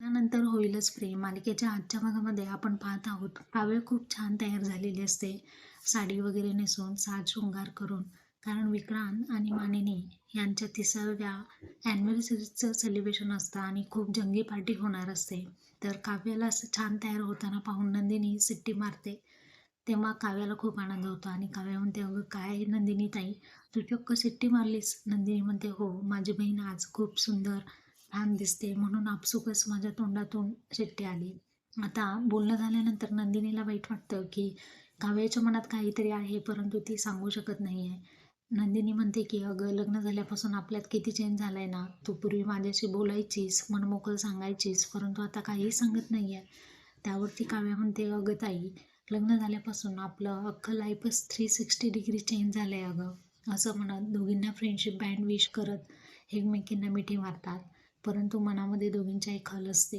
त्यानंतर होईलच प्रेम. मालिकेच्या आजच्या भागामध्ये आपण पाहत आहोत काव्य खूप छान तयार झालेली असते. साडी वगैरे नेसून साज शृंगार करून. कारण विक्रांत आणि मानिनी यांच्या तिसऱ्या ॲनिव्हर्सरीचं सेलिब्रेशन असतं आणि खूप जंगी पार्टी होणार असते. तर काव्याला असं छान तयार होताना पाहून नंदिनी सिट्टी मारते. तेव्हा काव्याला खूप आनंद होतो आणि काव्या म्हणते अगं काय नंदिनी ताई तू चक्क सिट्टी मारलीस. नंदिनी म्हणते हो माझी बहीण आज खूप सुंदर छान दिसते. म्हणून आपसुकच माझ्या तोंडातून शिट्टी आली. आता बोलणं झाल्यानंतर नंदिनीला वाईट वाटतं की काव्याच्या मनात काहीतरी आहे परंतु ती सांगू शकत नाही आहे नंदिनी म्हणते की अगं लग्न झाल्यापासून आपल्यात किती चेंज झाला आहे ना. तू पूर्वी माझ्याशी बोलायचीस मनमोकळं सांगायचीस परंतु आता काहीही सांगत नाही आहे त्यावरती काव्या म्हणते अगं ताई लग्न झाल्यापासून आपलं अख्खं लाईफच थ्री सिक्स्टी डिग्री चेंज झालं आहे अगं. असं म्हणत दोघींना फ्रेंडशिप बँड विश करत एकमेकींना मिठी मारतात. परंतु मनामध्ये दोघींच्या एक खल असते.